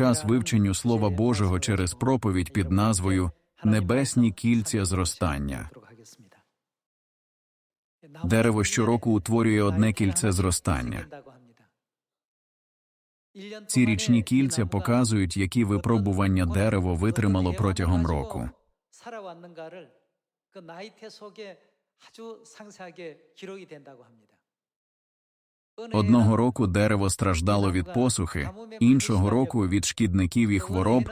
Приділімо час вивченню Слова Божого через проповідь під назвою Небесні кільця зростання. Дерево щороку утворює одне кільце зростання. Ці річні кільця показують, які випробування дерево витримало протягом року. 살아왔는가를 그 나이테 속에 아주 상세하게 기록이 된다고 합니다. Одного року дерево страждало від посухи, іншого року від шкідників і хвороб,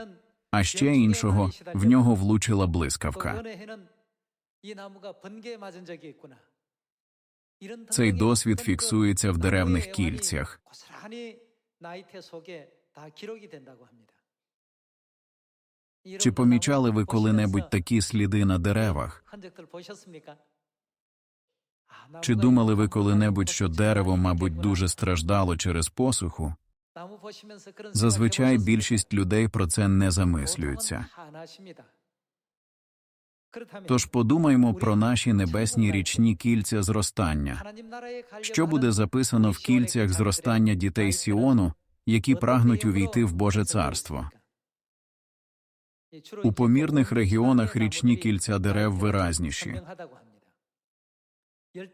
а ще іншого в нього влучила блискавка. Цей досвід фіксується в деревних кільцях. Чи помічали ви коли-небудь такі сліди на деревах? Чи думали ви коли-небудь, що дерево, мабуть, дуже страждало через посуху? Зазвичай більшість людей про це не замислюються. Тож подумаймо про наші небесні річні кільця зростання. Що буде записано в кільцях зростання дітей Сіону, які прагнуть увійти в Боже царство? У помірних регіонах річні кільця дерев виразніші.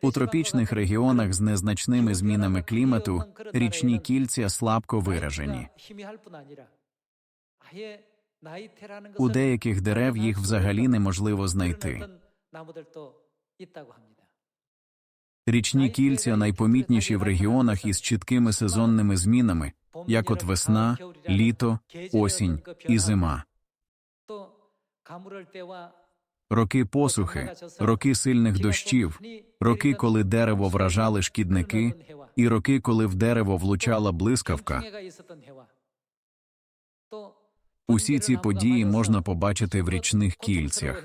У тропічних регіонах з незначними змінами клімату річні кільця слабко виражені. У деяких дерев їх взагалі неможливо знайти. Річні кільця найпомітніші в регіонах із чіткими сезонними змінами, як от весна, літо, осінь і зима. Роки посухи, роки сильних дощів, роки, коли дерево вражали шкідники, і роки, коли в дерево влучала блискавка. Усі ці події можна побачити в річних кільцях.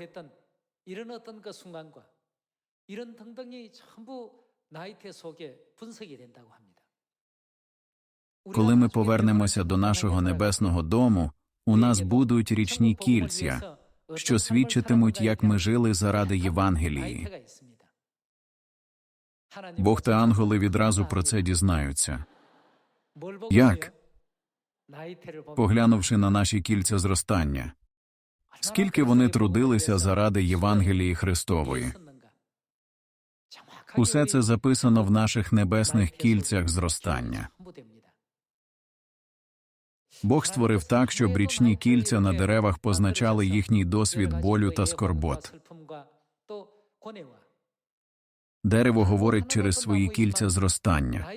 Коли ми повернемося до нашого небесного дому, у нас будуть річні кільця що свідчитимуть, як ми жили заради Євангелії. Бог та ангели відразу про це дізнаються. Як? Поглянувши на наші кільця зростання, скільки вони трудилися заради Євангелії Христової. Усе це записано в наших небесних кільцях зростання. Бог створив так, щоб річні кільця на деревах позначали їхній досвід болю та скорбот. Дерево говорить через свої кільця зростання.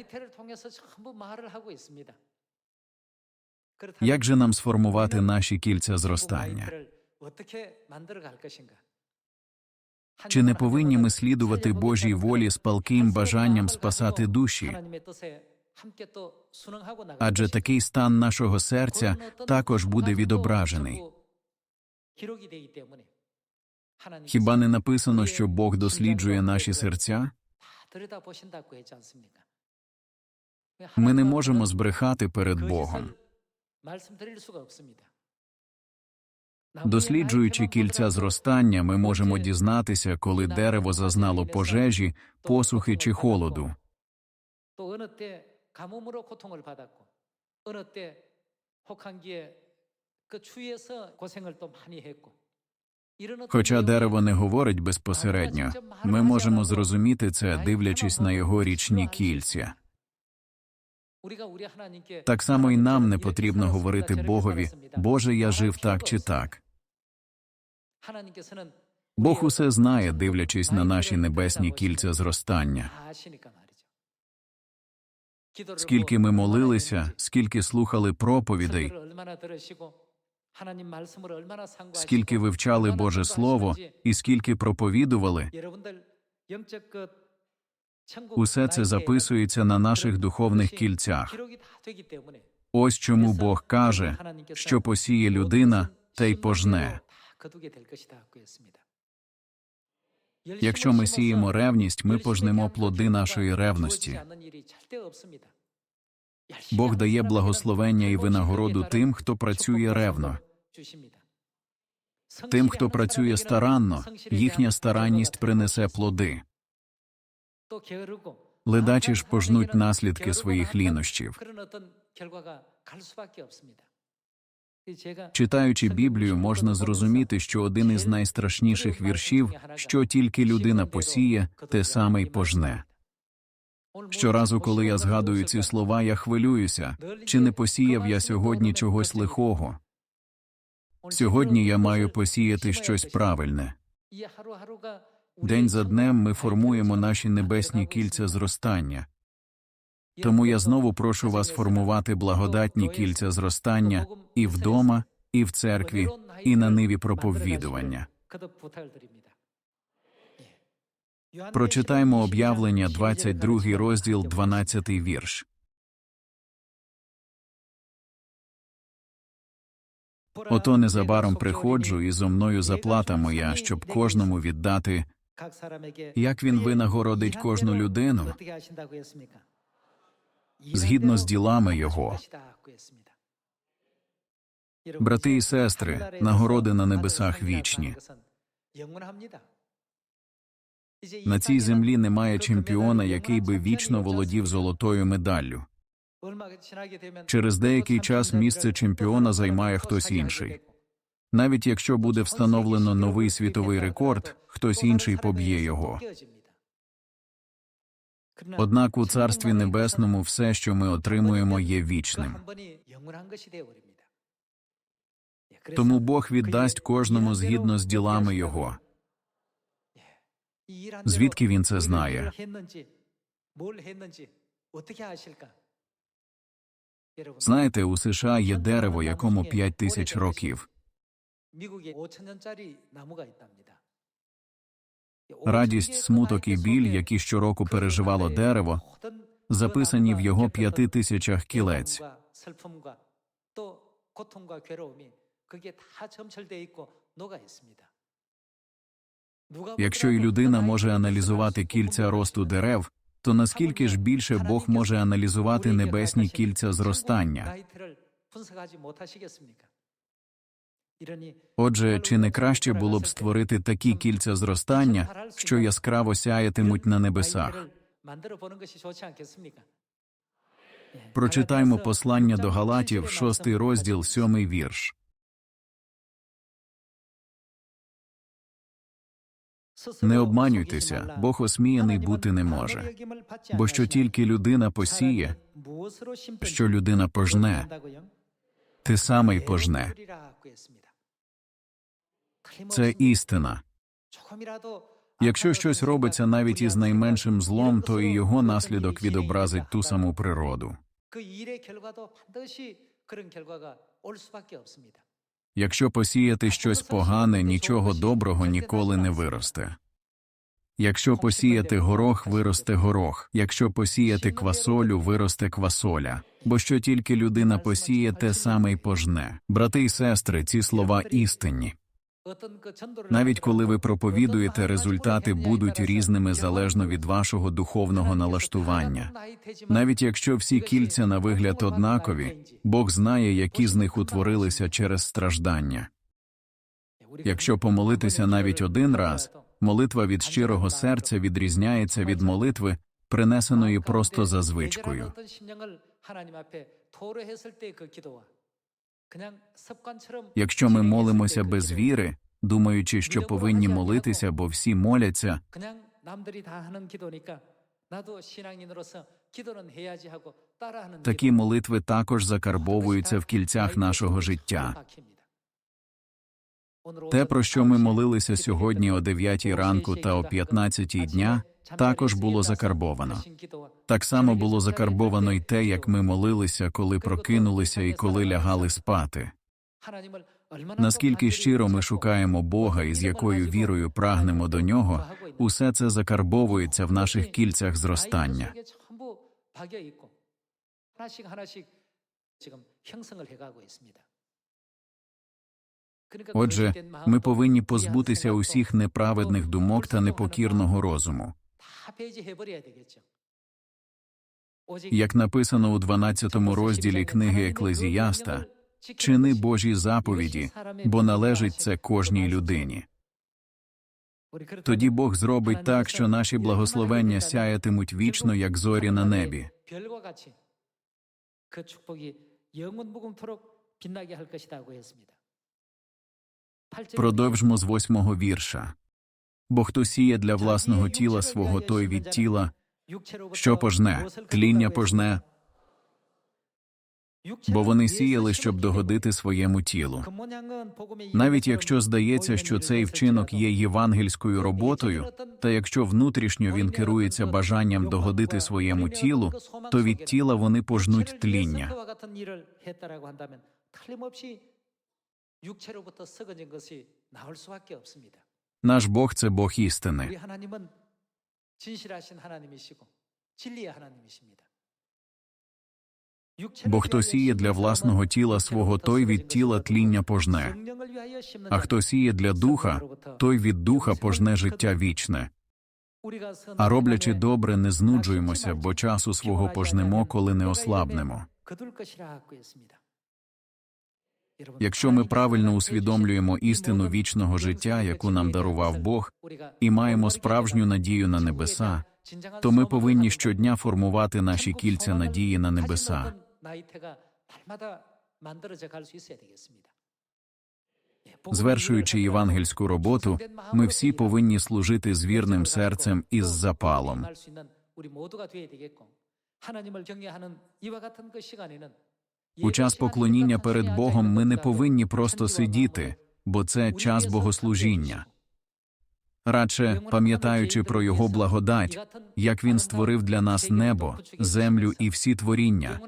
Як же нам сформувати наші кільця зростання? Чи не повинні ми слідувати Божій волі з палким бажанням спасати душі? Адже такий стан нашого серця також буде відображений. Хіба не написано, що Бог досліджує наші серця? Ми не можемо збрехати перед Богом. Досліджуючи кільця зростання, ми можемо дізнатися, коли дерево зазнало пожежі, посухи чи холоду. 또 어느 때 가뭄으로 고통을 받았고 어느 때 혹한기에 그 추위에서 고생을 또 많이 했고 이런 어떤 Хоча 내용이 дерево не говорить безпосередньо, ми можемо зрозуміти це, дивлячись на його річні кільця. 우리가 우리 하나님께 Так само й нам не 이렇게 потрібно 살았습니다, говорити 저렇게 Богові, 살았습니다. Боже, я 말할 жив так 필요가 чи 없어요. так. 하나님께서는 Бог 우리의 усе знає, 전부 дивлячись на наші небесні кільця зростання. Скільки ми молилися, скільки слухали проповідей, скільки вивчали Боже Слово, і скільки проповідували, усе це записується на наших духовних кільцях. Ось чому Бог каже, що посіє людина, те й пожне. Якщо ми сіємо ревність, ми пожнемо плоди нашої ревності. Бог дає благословення і винагороду тим, хто працює ревно. Тим, хто працює старанно, їхня старанність принесе плоди. Ледачі ж пожнуть наслідки своїх лінощів. Читаючи Біблію, можна зрозуміти, що один із найстрашніших віршів, що тільки людина посіє, те саме й пожне. Щоразу, коли я згадую ці слова, я хвилююся, чи не посіяв я сьогодні чогось лихого. Сьогодні я маю посіяти щось правильне. День за днем ми формуємо наші небесні кільця зростання. Тому я знову прошу вас формувати благодатні кільця зростання і вдома, і в церкві, і на ниві проповідування. Прочитаймо об'явлення 22 розділ, 12 вірш. Ото незабаром приходжу, і зо мною заплата моя, щоб кожному віддати, як він винагородить кожну людину згідно з ділами його. Брати і сестри, нагороди на небесах вічні. На цій землі немає чемпіона, який би вічно володів золотою медаллю. Через деякий час місце чемпіона займає хтось інший. Навіть якщо буде встановлено новий світовий рекорд, хтось інший поб'є його. Однак у Царстві Небесному все, що ми отримуємо, є вічним. Тому Бог віддасть кожному згідно з ділами його. Звідки він це знає? Знаєте, у США є дерево, якому 5 тисяч років. Радість, смуток і біль, які щороку переживало дерево, записані в його п'яти тисячах кілець. Якщо і людина може аналізувати кільця росту дерев, то наскільки ж більше Бог може аналізувати небесні кільця зростання? Отже, чи не краще було б створити такі кільця зростання, що яскраво сяятимуть на небесах? Прочитаймо послання до Галатів, шостий розділ, сьомий вірш. Не обманюйтеся, Бог осміяний бути не може. Бо що тільки людина посіє, що людина пожне, те саме й пожне це істина. Якщо щось робиться навіть із найменшим злом, то і його наслідок відобразить ту саму природу. Якщо посіяти щось погане, нічого доброго ніколи не виросте. Якщо посіяти горох, виросте горох, якщо посіяти квасолю, виросте квасоля. Бо що тільки людина посіє, те саме й пожне. Брати й сестри, ці слова істинні. Навіть коли ви проповідуєте, результати будуть різними залежно від вашого духовного налаштування. Навіть якщо всі кільця на вигляд однакові, Бог знає, які з них утворилися через страждання. Якщо помолитися навіть один раз, молитва від щирого серця відрізняється від молитви, принесеної просто за звичкою. Якщо ми молимося без віри, думаючи, що повинні молитися, бо всі моляться, такі молитви також закарбовуються в кільцях нашого життя. Те, про що ми молилися сьогодні о 9 ранку та о 15 дня також було закарбовано. Так само було закарбовано й те, як ми молилися, коли прокинулися і коли лягали спати. Наскільки щиро ми шукаємо Бога і з якою вірою прагнемо до нього, усе це закарбовується в наших кільцях зростання. Отже, ми повинні позбутися усіх неправедних думок та непокірного розуму. Як написано у 12 розділі книги Еклезіаста, чини Божі заповіді, бо належить це кожній людині. Тоді Бог зробить так, що наші благословення сяятимуть вічно, як зорі на небі. Продовжмо з восьмого вірша Бо хто сіє для власного тіла свого, той від тіла, що пожне, тління пожне, бо вони сіяли, щоб догодити своєму тілу. Навіть якщо здається, що цей вчинок є євангельською роботою, та якщо внутрішньо він керується бажанням догодити своєму тілу, то від тіла вони пожнуть тління. 그와 같은 일을 했다라고 한다면 틀림없이 육체로부터 썩어진 것이 나올 수밖에 없습니다. наш Бог це Бог істини. Бо хто сіє для власного тіла свого, той від тіла тління пожне, а хто сіє для духа, той від духа пожне життя вічне. А роблячи добре, не знуджуємося, бо часу свого пожнемо, коли не ослабнемо. Якщо ми правильно усвідомлюємо істину вічного життя, яку нам дарував Бог, і маємо справжню надію на небеса, то ми повинні щодня формувати наші кільця надії на небеса. Звершуючи євангельську роботу, ми всі повинні служити з вірним серцем і з запалом. У час поклоніння перед Богом ми не повинні просто сидіти, бо це час богослужіння. Радше, пам'ятаючи про Його благодать, як Він створив для нас небо, землю і всі творіння,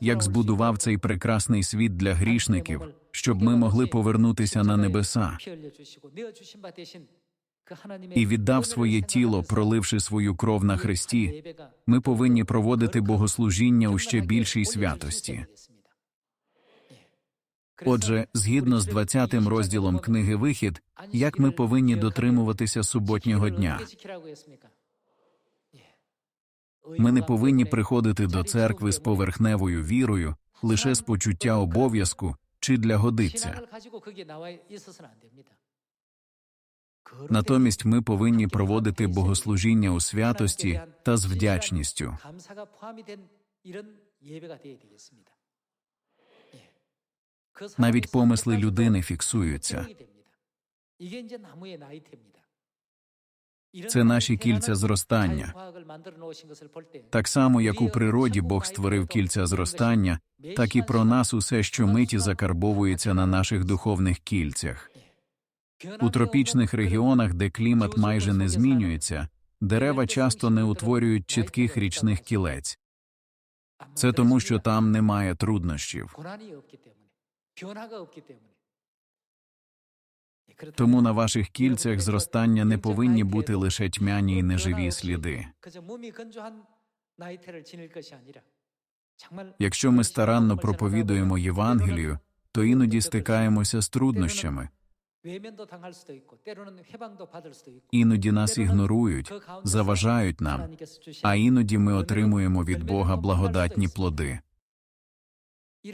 як збудував цей прекрасний світ для грішників, щоб ми могли повернутися на небеса, і віддав своє тіло, проливши свою кров на хресті, ми повинні проводити богослужіння у ще більшій святості. Отже, згідно з 20 розділом книги Вихід, як ми повинні дотримуватися суботнього дня. Ми не повинні приходити до церкви з поверхневою вірою, лише з почуття обов'язку чи для годиться. Натомість ми повинні проводити богослужіння у святості та з вдячністю. Навіть помисли людини фіксуються. Це наші кільця зростання. Так само, як у природі Бог створив кільця зростання, так і про нас усе щомиті закарбовується на наших духовних кільцях. У тропічних регіонах, де клімат майже не змінюється, дерева часто не утворюють чітких річних кілець. Це тому, що там немає труднощів. Тому на ваших кільцях зростання не повинні бути лише тьмяні й неживі сліди. Якщо ми старанно проповідуємо Євангелію, то іноді стикаємося з труднощами. Іноді нас ігнорують, заважають нам, а іноді ми отримуємо від Бога благодатні плоди.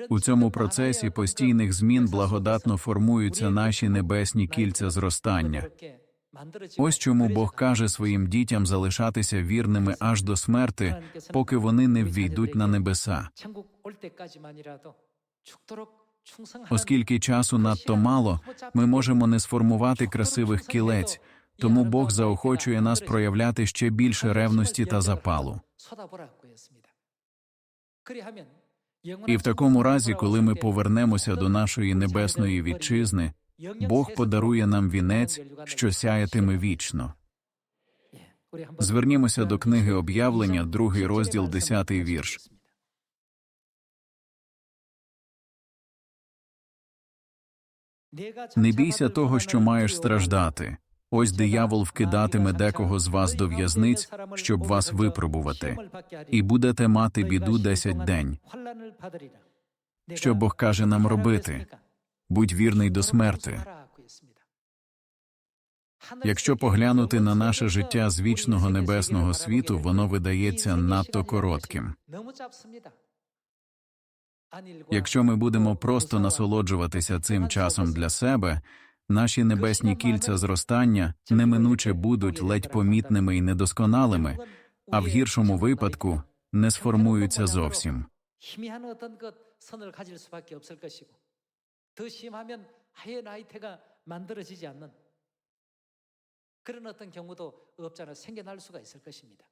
У цьому процесі постійних змін благодатно формуються наші небесні кільця зростання. Ось чому Бог каже своїм дітям залишатися вірними аж до смерти, поки вони не ввійдуть на небеса. Оскільки часу надто мало, ми можемо не сформувати красивих кілець, тому Бог заохочує нас проявляти ще більше ревності та запалу. І в такому разі, коли ми повернемося до нашої небесної вітчизни, Бог подарує нам вінець, що сяятиме вічно. Звернімося до книги об'явлення, другий розділ, десятий вірш. Не бійся того, що маєш страждати. Ось диявол вкидатиме декого з вас до в'язниць, щоб вас випробувати, і будете мати біду десять день. Що Бог каже нам робити? Будь вірний до смерти. Якщо поглянути на наше життя з вічного небесного світу, воно видається надто коротким. Якщо ми будемо просто насолоджуватися цим часом для себе, наші небесні кільця зростання неминуче будуть ледь помітними і недосконалими, а в гіршому випадку не сформуються зовсім. 희미한 어떤 것 선을 가질 수밖에 없을 것이고 더 심하면 아예 나이테가 만들어지지 않는 그런 어떤 경우도 없잖아 생겨날 수가 있을 것입니다.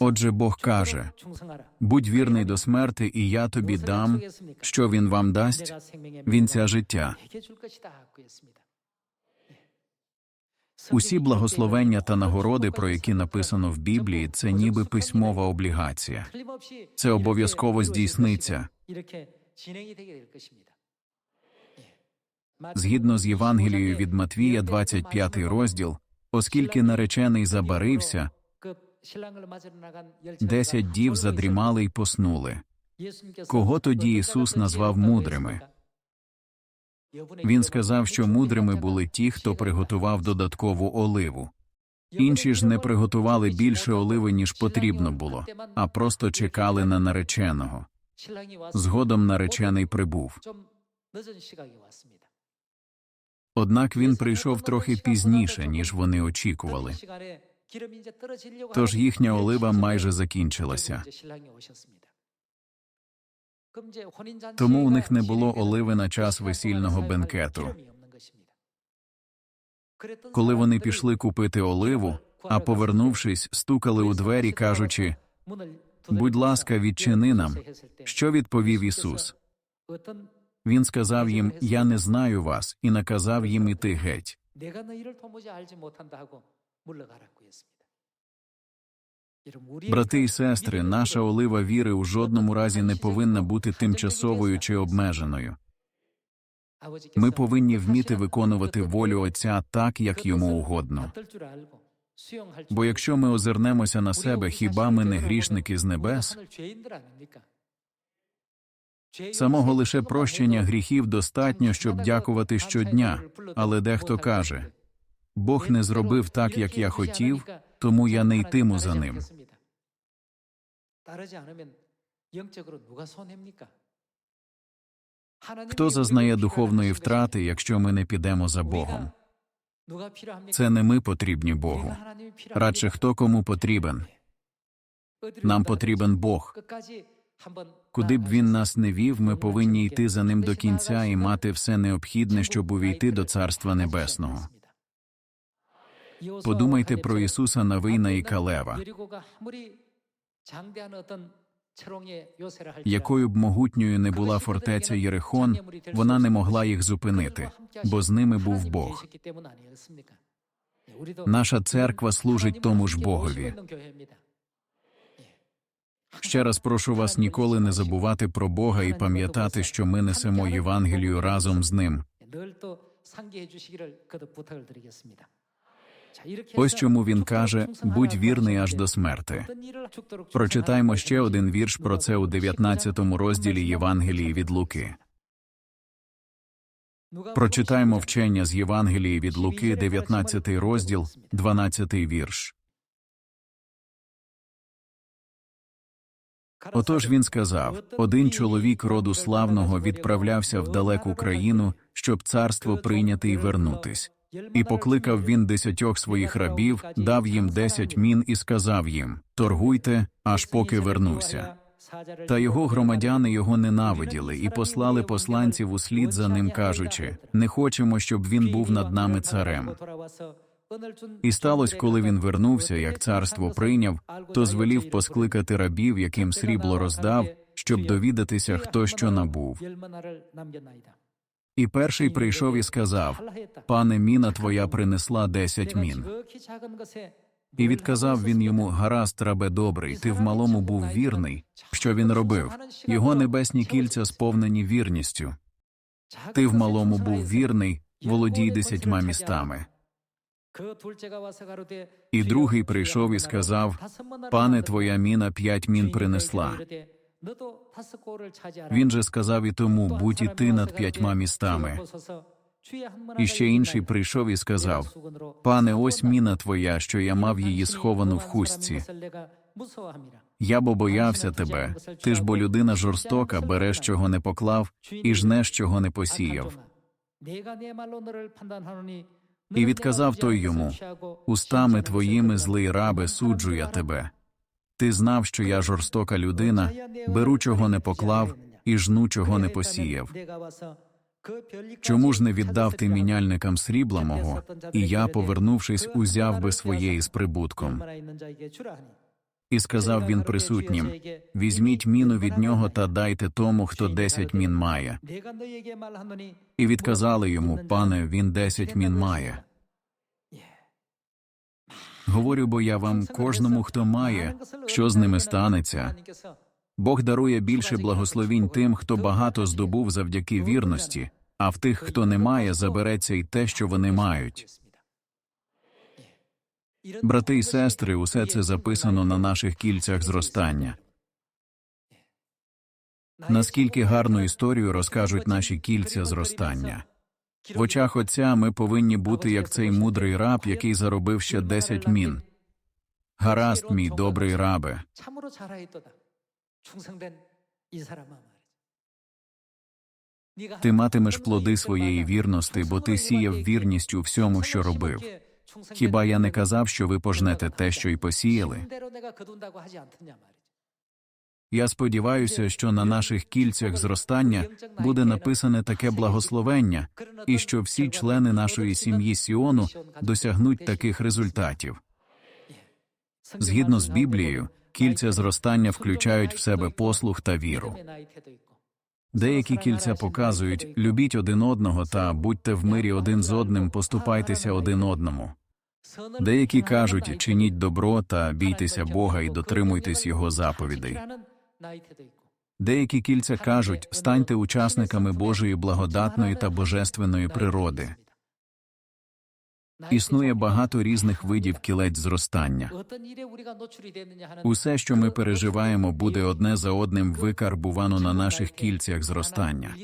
Отже, Бог каже: будь вірний до смерти, і я тобі дам, що він вам дасть вінця життя. Усі благословення та нагороди, про які написано в Біблії, це ніби письмова облігація. Це обов'язково здійсниться. Згідно з Євангелією від Матвія, 25 розділ, оскільки наречений забарився. Десять дів задрімали й поснули. Кого тоді Ісус назвав мудрими? Він сказав, що мудрими були ті, хто приготував додаткову оливу. Інші ж не приготували більше оливи, ніж потрібно було, а просто чекали на нареченого. Згодом наречений прибув. Однак він прийшов трохи пізніше, ніж вони очікували. Тож їхня олива майже закінчилася. Тому у них не було оливи на час весільного бенкету. Коли вони пішли купити оливу, а повернувшись, стукали у двері, кажучи будь ласка, відчини нам. Що відповів Ісус? Він сказав їм: Я не знаю вас, і наказав їм іти геть. Брати і сестри, наша олива віри у жодному разі не повинна бути тимчасовою чи обмеженою. Ми повинні вміти виконувати волю Отця так, як йому угодно. Бо якщо ми озирнемося на себе, хіба ми не грішники з небес? Самого лише прощення гріхів достатньо, щоб дякувати щодня, але дехто каже Бог не зробив так, як я хотів, тому я не йтиму за ним. Хто зазнає духовної втрати, якщо ми не підемо за Богом? Це не ми потрібні Богу. Радше хто кому потрібен. Нам потрібен Бог. Куди б він нас не вів, ми повинні йти за ним до кінця і мати все необхідне, щоб увійти до Царства Небесного. Подумайте про Ісуса Навина і Калева. Якою б могутньою не була фортеця Єрихон, вона не могла їх зупинити, бо з ними був Бог. Наша церква служить тому ж Богові. Ще раз прошу вас ніколи не забувати про Бога і пам'ятати, що ми несемо Євангелію разом з ним. Ось чому він каже: будь вірний аж до смерти. Прочитаймо ще один вірш про це у 19 розділі Євангелії від Луки. Прочитаймо вчення з Євангелії від Луки, 19 розділ, 12 вірш. Отож він сказав: один чоловік роду славного відправлявся в далеку країну, щоб царство прийняти і вернутись. І покликав він десятьох своїх рабів, дав їм десять мін і сказав їм: Торгуйте, аж поки вернуся. Та його громадяни його ненавиділи і послали посланців услід за ним, кажучи: не хочемо, щоб він був над нами царем. І сталося, коли він вернувся, як царство прийняв, то звелів поскликати рабів, яким срібло роздав, щоб довідатися, хто що набув. І перший прийшов і сказав: Пане, міна твоя принесла десять мін. І відказав він йому: Гаразд, рабе добрий, ти в малому був вірний. Що він робив? Його небесні кільця сповнені вірністю. Ти в малому був вірний, володій десятьма містами. І другий прийшов і сказав: Пане, твоя міна п'ять мін принесла. Він же сказав і тому: будь і ти над п'ятьма містами. І ще інший прийшов і сказав: Пане, ось міна твоя, що я мав її сховану в хустці. Я бо боявся тебе. Ти ж бо людина жорстока, береш, чого не поклав, і жнеш, чого не посіяв. І відказав той йому: Устами твоїми, злий рабе, суджу я тебе. Ти знав, що я жорстока людина, беру, чого не поклав, і жну, чого не посіяв. Чому ж не віддав ти міняльникам срібла мого, і я, повернувшись, узяв би своє із прибутком? І сказав він присутнім: Візьміть міну від нього та дайте тому, хто десять мін має. І відказали йому, пане, він десять мін має. Говорю, бо я вам кожному, хто має, що з ними станеться. Бог дарує більше благословінь тим, хто багато здобув завдяки вірності, а в тих, хто не має, забереться й те, що вони мають. Брати і сестри, усе це записано на наших кільцях зростання. Наскільки гарну історію розкажуть наші кільця зростання. В очах Отця ми повинні бути як цей мудрий раб, який заробив ще 10 мін. Гаразд, мій добрий рабе. Ти матимеш плоди своєї вірності, бо ти сіяв вірність у всьому, що робив. Хіба я не казав, що ви пожнете те, що й посіяли? Я сподіваюся, що на наших кільцях зростання буде написане таке благословення, і що всі члени нашої сім'ї Сіону досягнуть таких результатів. Згідно з Біблією, кільця зростання включають в себе послух та віру. Деякі кільця показують любіть один одного та будьте в мирі один з одним, поступайтеся один одному. Деякі кажуть чиніть добро та бійтеся Бога і дотримуйтесь його заповідей. Деякі кільця кажуть станьте учасниками Божої благодатної та божественної природи. Існує багато різних видів кілець зростання. Усе, що ми переживаємо, буде одне за одним викарбувано на наших кільцях зростання.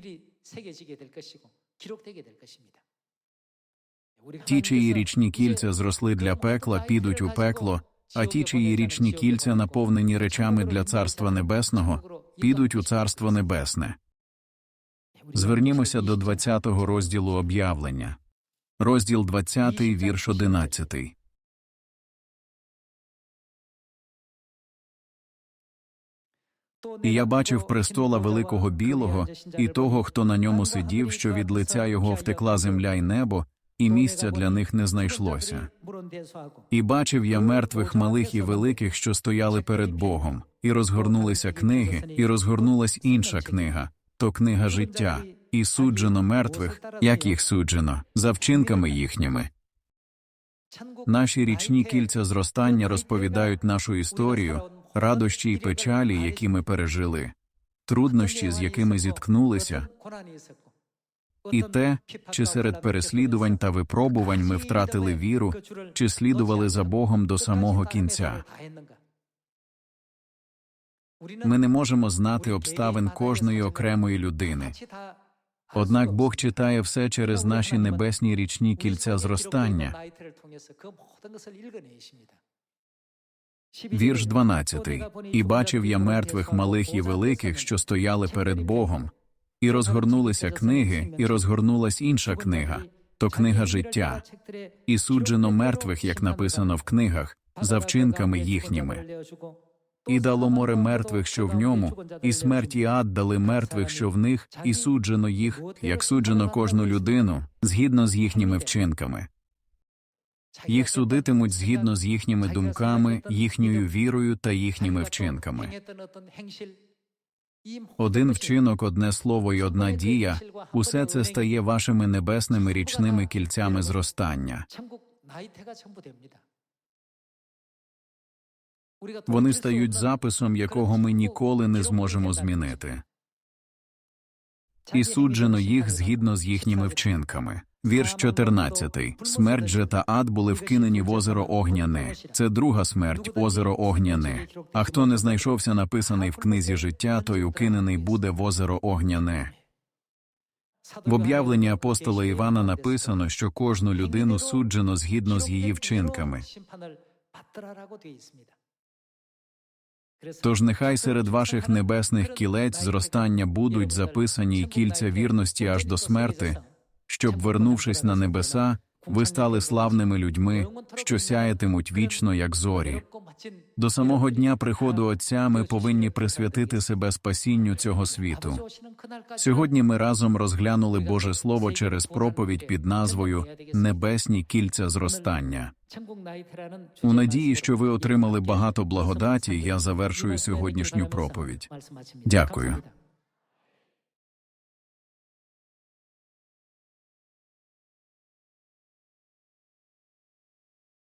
Ті, чиї річні кільця зросли для пекла, підуть у пекло, а ті, чиї річні кільця наповнені речами для Царства Небесного, підуть у Царство Небесне. Звернімося до 20-го розділу об'явлення. Розділ 20, вірш 11. І я бачив престола великого білого і того, хто на ньому сидів, що від лиця його втекла земля й небо, і місця для них не знайшлося. І бачив я мертвих малих і великих, що стояли перед Богом, і розгорнулися книги, і розгорнулась інша книга то книга життя, і суджено мертвих, як їх суджено, за вчинками їхніми. Наші річні кільця зростання розповідають нашу історію, радощі й печалі, які ми пережили, труднощі, з якими зіткнулися, і те, чи серед переслідувань та випробувань ми втратили віру, чи слідували за Богом до самого кінця. Ми не можемо знати обставин кожної окремої людини. Однак Бог читає все через наші небесні річні кільця зростання. Вірш 12. «І бачив я мертвих малих і великих, що стояли перед Богом, і розгорнулися книги, і розгорнулась інша книга, то книга життя, і суджено мертвих, як написано в книгах, за вчинками їхніми. І дало море мертвих, що в ньому, і смерть і ад дали мертвих, що в них, і суджено їх, як суджено кожну людину, згідно з їхніми вчинками. Їх судитимуть згідно з їхніми думками, їхньою вірою та їхніми вчинками. Один вчинок, одне слово і одна дія усе це стає вашими небесними річними кільцями зростання. Вони стають записом, якого ми ніколи не зможемо змінити. І суджено їх згідно з їхніми вчинками. Вірш 14. Смерть же та ад були вкинені в озеро Огняне. Це друга смерть, озеро Огняне. А хто не знайшовся написаний в книзі життя, той укинений буде в озеро Огняне. В об'явленні апостола Івана написано, що кожну людину суджено згідно з її вчинками. Тож нехай серед ваших небесних кілець зростання будуть записані й кільця вірності аж до смерти, щоб, вернувшись на небеса, Ви стали славними людьми, що сяятимуть вічно, як зорі. До самого дня приходу Отця ми повинні присвятити себе спасінню цього світу. Сьогодні ми разом розглянули Боже Слово через проповідь під назвою Небесні кільця зростання. У надії, що ви отримали багато благодаті, я завершую сьогоднішню проповідь. Дякую.